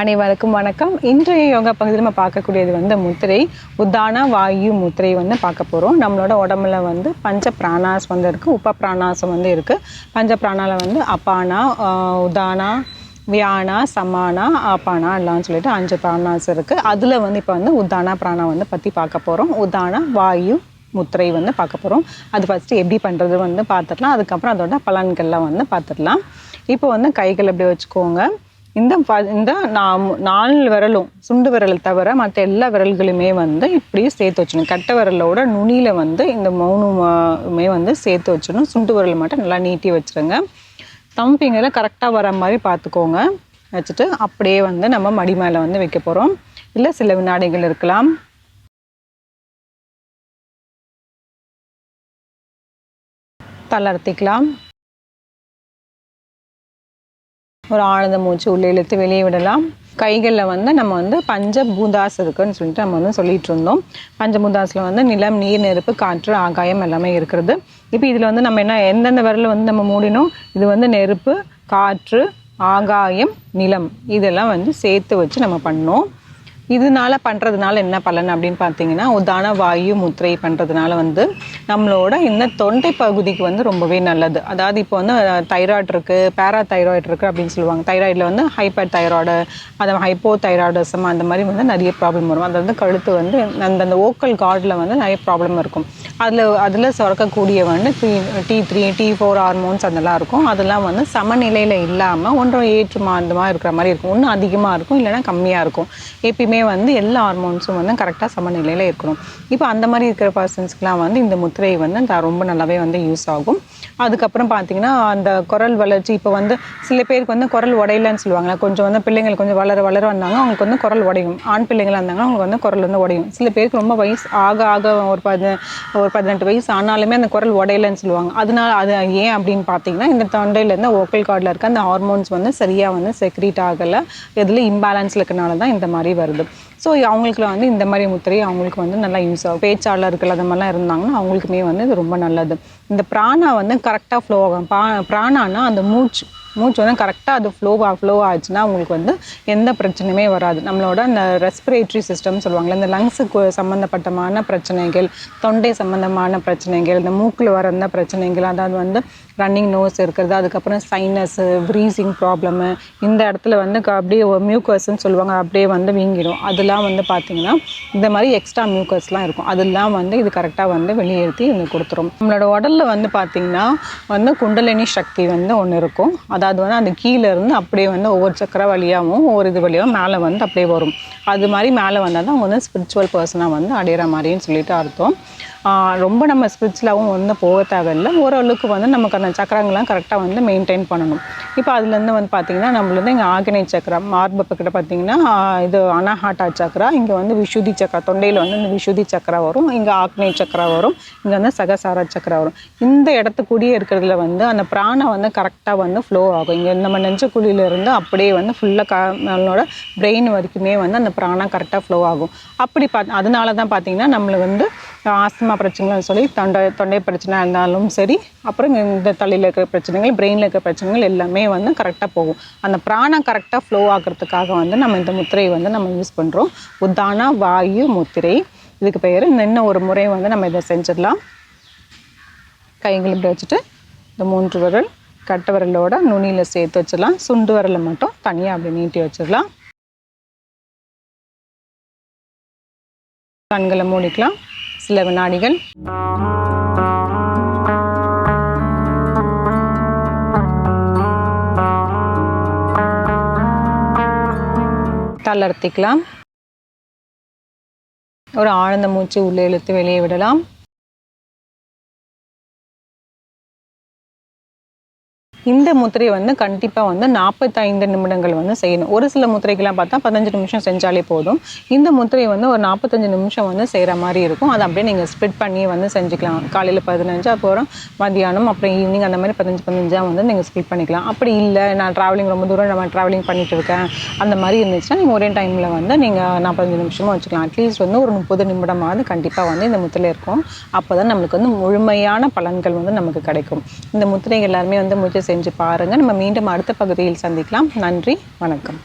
அனைவருக்கும் வணக்கம். இன்றைய யோகா பகுதியில் நம்ம பார்க்கக்கூடியது வந்து முத்திரை உத்தான வாயு முத்திரை வந்து பார்க்க போகிறோம் நம்மளோட உடம்புல வந்து பஞ்ச பிராணாஸ் வந்து இருக்குது உப பிராணாசம் வந்து இருக்குது பஞ்ச பிராணாவில் வந்து அப்பானா உதானா வியானா சமானா ஆப்பானா எல்லாம் சொல்லிட்டு அஞ்சு பிராணாஸ் இருக்குது அதில் வந்து இப்போ வந்து உத்தானா பிராணா வந்து பற்றி பார்க்க போகிறோம் உத்தான வாயு முத்திரை வந்து பார்க்க போகிறோம் அது ஃபஸ்ட்டு எப்படி பண்ணுறது வந்து பார்த்துடலாம். அதுக்கப்புறம் அதோட பலன்கள்லாம் வந்து பார்த்துடலாம். இப்போ வந்து கைகள் எப்படி வச்சுக்கோங்க. இந்த ப- இந்த நா- நாலு விரலும் சுண்டு விரல் தவிர மற்ற எல்லா விரல்களுமே வந்து இப்படி சேர்த்து வச்சிடணும். கட்டை விரலோட நுனியில் வந்து இந்த மௌனமே வந்து சேர்த்து வச்சிடணும். சுண்டு விரல் மட்டும் நல்லா நீட்டி வச்சிருங்க. தம்பிங்கில் கரெக்டாக வர மாதிரி பார்த்துக்கோங்க. வச்சுட்டு அப்படியே வந்து நம்ம மடி மேலே வந்து வைக்க போகிறோம் இல்லை சில வினாடிகள் இருக்கலாம். தளர்த்திக்கலாம் ஒரு ஆனந்த மூச்சு உள்ளே இழுத்து வெளியே விடலாம். கைகளில் வந்து நம்ம வந்து பஞ்சபூதாஸ் இருக்குன்னு சொல்லிட்டு நம்ம வந்து சொல்லிட்டு இருந்தோம். பஞ்சபூதாஸில் வந்து நிலம் நீர் நெருப்பு காற்று ஆகாயம் எல்லாமே இருக்கிறது. இப்போ இதில் வந்து நம்ம என்ன எந்தெந்த விரல் வந்து நம்ம மூடினோம்? இது வந்து நெருப்பு காற்று ஆகாயம் நிலம். இதெல்லாம் வந்து சேர்த்து வச்சு நம்ம பண்ணோம். இதனால பண்ணுறதுனால என்ன பலன் அப்படின்னு பார்த்தீங்கன்னா உதான வாயு முத்திரை பண்ணுறதுனால வந்து நம்மளோட இந்த தொண்டை பகுதிக்கு வந்து ரொம்பவே நல்லது. அதாவது இப்போ வந்து தைராய்டு இருக்குது பேரா தைராய்டு இருக்குது அப்படின்னு சொல்லுவாங்க. தைராய்டில் வந்து ஹைப்பர் தைராய்டு அது ஹைப்போ தைராய்டிசம் அந்த மாதிரி வந்து நிறைய ப்ராப்ளம் வரும். அது வந்து கழுத்து வந்து அந்த அந்த ஓக்கல் கார்டில் வந்து நிறைய ப்ராப்ளம் இருக்கும். அதில் அதில் சுரக்கக்கூடிய வந்து three T three T four hormones அதெல்லாம் இருக்கும். அதெல்லாம் வந்து சமநிலையில் இல்லாமல் ஒன்றும் ஏற்று மாதிரி இருக்கிற மாதிரி இருக்கும். ஒன்றும் அதிகமாக இருக்கும் இல்லைன்னா கம்மியாக இருக்கும். எப்பயுமே வந்து எல்லா ஹார்மோன்ஸும் வந்து கரெக்டாக சமநிலையில் இருக்கணும். இப்போ அந்த மாதிரி இருக்கிற பர்சன்ஸ்க்குலாம் வந்து இந்த முத்திரை வந்து ரொம்ப நல்லாவே வந்து யூஸ் ஆகும். அதுக்கப்புறம் பார்த்தீங்கன்னா அந்த குரல் வளர்ச்சி இப்போ வந்து சில பேருக்கு வந்து குரல் உடையலன்னு சொல்லுவாங்க கொஞ்சம் வந்து பிள்ளைங்கள் கொஞ்சம் வளர வளர வந்தாங்க அவங்களுக்கு வந்து குரல் உடையும். ஆண் பிள்ளைங்களாக இருந்தாங்கன்னா அவங்களுக்கு வந்து குரல் வந்து உடையும். சில பேருக்கு ரொம்ப வயசு ஆக ஆக ஒரு பதி ஒரு பதினெட்டு வயசு ஆனாலுமே அந்த குரல் உடையலன்னு சொல்லுவாங்க. அதனால் அது ஏன் அப்படின்னு பார்த்தீங்கன்னா இந்த தொண்டையிலேருந்து ஓக்கல் கார்டில் இருக்க அந்த ஹார்மோன்ஸ் வந்து சரியாக வந்து செக்ரீட் ஆகலை. இதில் இம்பேலன்ஸில் இருக்கனால தான் இந்த மாதிரி வருது. ஸோ அவங்களுக்கு வந்து இந்த மாதிரி முத்திரை அவங்களுக்கு வந்து நல்லா யூஸ் ஆகும். பேச்சாளர்கள் அந்த மாதிரிலாம் இருந்தாங்கன்னா அவங்களுக்குமே வந்து இது ரொம்ப நல்லது. இந்த பிராணா வந்து கரெக்டாக ஃப்ளோ ஆகும். பா பிராணானா அந்த மூச்சு மூச்சு வந்து கரெக்டாக அது ஃப்ளோ ஃப்ளோ ஆச்சுன்னா உங்களுக்கு வந்து எந்த பிரச்சனையுமே வராது. நம்மளோட அந்த ரெஸ்பிரேட்டரி சிஸ்டம் சொல்லுவாங்கல்ல இந்த லங்ஸுக்கு சம்மந்தப்பட்டமான பிரச்சனைகள் தொண்டை சம்மந்தமான பிரச்சனைகள் இந்த மூக்கில் வர அந்த பிரச்சனைகள் அதாவது வந்து ரன்னிங் நோஸ் இருக்கிறது அதுக்கப்புறம் சைனஸு ப்ரீசிங் ப்ராப்ளமு இந்த இடத்துல வந்து க- அப்படியே மியூக்கர்ஸ்ன்னு சொல்லுவாங்க அப்படியே வந்து வீங்கிடும். அதெல்லாம் வந்து பார்த்தீங்கன்னா இந்த மாதிரி எக்ஸ்ட்ரா மியூக்கர்ஸ்லாம் இருக்கும். அதெல்லாம் வந்து இது கரெக்டாக வந்து வெளியேற்றி இது கொடுத்துரும். நம்மளோட உடலில் வந்து பார்த்திங்கன்னா வந்து குண்டலினி சக்தி வந்து ஒன்று இருக்கும். அதாவது வந்து அந்த கீழே இருந்து அப்படியே வந்து ஒவ்வொரு சக்கர வழியாகவும் ஒவ்வொரு இது வழியாகவும் மேலே வந்து அப்படியே வரும். அது மாதிரி மேலே வந்தால் தான் அவங்க வந்து ஸ்பிரிச்சுவல் பர்சனாக வந்து அடையிற மாதிரின்னு சொல்லிட்டு அர்த்தம். ரொம்ப நம்ம ஸ்பிரிச்சுவலாகவும் வந்து போக தேவையில்லை. ஓரளவுக்கு வந்து நமக்கு அந்த சக்கரங்கள்லாம் கரெக்டாக வந்து மெயின்டைன் பண்ணணும். இப்போ அதுலேருந்து வந்து பார்த்தீங்கன்னா நம்மளது இங்கே ஆகினை சக்கரம் மார்பப்பக்கிட்ட பார்த்திங்கன்னா பார்த்தீங்கன்னா இது அனாஹாட்டா சக்கரா இங்கே வந்து விஷுதி சக்கரா தொண்டையில் வந்து இந்த விஷுதி சக்கரா வரும் இங்கே ஆக்னை சக்கரா வரும் இங்கே வந்து சகசார சக்கரா வரும். இந்த இடத்துக்குடியே இருக்கிறதுல வந்து அந்த பிராணம் வந்து கரெக்டாக வந்து ஃப்ளோ ஆகும். இங்கே நம்ம நெஞ்ச இருந்து அப்படியே வந்து ஃபுல்லாக க நம்மளோட பிரெயின் வரைக்குமே வந்து அந்த பிராணம் கரெக்டாக ஃப்ளோ ஆகும். அப்படி பார்த்து அதனால தான் பார்த்தீங்கன்னா நம்மளுக்கு வந்து ஆஸ்துமா பிரச்சனைகள் சொல்லி தொண்டை தொண்டை பிரச்சனை இருந்தாலும் சரி அப்புறம் இந்த தலையில் இருக்கிற பிரச்சனைகள் பிரெயினில் இருக்கிற பிரச்சனைகள் எல்லாமே வந்து கரெக்டாக போகும். அந்த பிராணம் கரெக்டாக ஃப்ளோ ஆகிறதுக்காக வந்து நம்ம இந்த முத்திரையை வந்து நம்ம யூஸ் பண்ணுறோம் உத்தான வாயு முத்திரை. இதுக்கு பெயர் இந்த இன்னும் ஒரு முறை வந்து நம்ம இதை செஞ்சிடலாம். கைங்களை இப்படி வச்சுட்டு இந்த மூன்று விரல் கட்ட விரலோட நுனியில் சேர்த்து வச்சிடலாம். சுண்டு விரலை மட்டும் தனியாக அப்படி நீட்டி வச்சிடலாம். கண்களை மூடிக்கலாம். சில வினாடிகள் தளர்த்திக்கலாம். ஒரு ஆழ்ந்த மூச்சு உள்ளே இழுத்து வெளியே விடலாம். இந்த முத்திரை வந்து கண்டிப்பாக வந்து நாற்பத்தைந்து நிமிடங்கள் வந்து செய்யணும். ஒரு சில முத்திரைக்கெல்லாம் பார்த்தா பதினஞ்சு நிமிஷம் செஞ்சாலே போதும். இந்த முத்திரையை வந்து ஒரு நாற்பத்தஞ்சு நிமிஷம் வந்து செய்கிற மாதிரி இருக்கும். அதை அப்படியே நீங்கள் ஸ்பிட் பண்ணி வந்து செஞ்சுக்கலாம். காலையில் பதினஞ்சு அப்புறம் மதியானம் அப்புறம் ஈவினிங் அந்த மாதிரி பதினஞ்சு பதினஞ்சாக வந்து நீங்கள் ஸ்பிட் பண்ணிக்கலாம். அப்படி இல்லை நான் ட்ராவலிங் ரொம்ப தூரம் நம்ம ட்ராவலிங் பண்ணிட்டு இருக்கேன் அந்த மாதிரி இருந்துச்சுன்னா நீங்கள் ஒரே டைமில் வந்து நீங்கள் நாற்பத்தஞ்சு நிமிஷமும் வச்சுக்கலாம். அட்லீஸ்ட் வந்து ஒரு முப்பது நிமிடமாவது கண்டிப்பாக வந்து இந்த முத்திரை இருக்கும். அப்போ தான் நம்மளுக்கு வந்து முழுமையான பலன்கள் வந்து நமக்கு கிடைக்கும். இந்த முத்திரை எல்லாருமே வந்து முயற்சி செஞ்சு பாருங்கள் நம்ம மீண்டும் அடுத்த பகுதியில் சந்திக்கலாம். நன்றி வணக்கம்.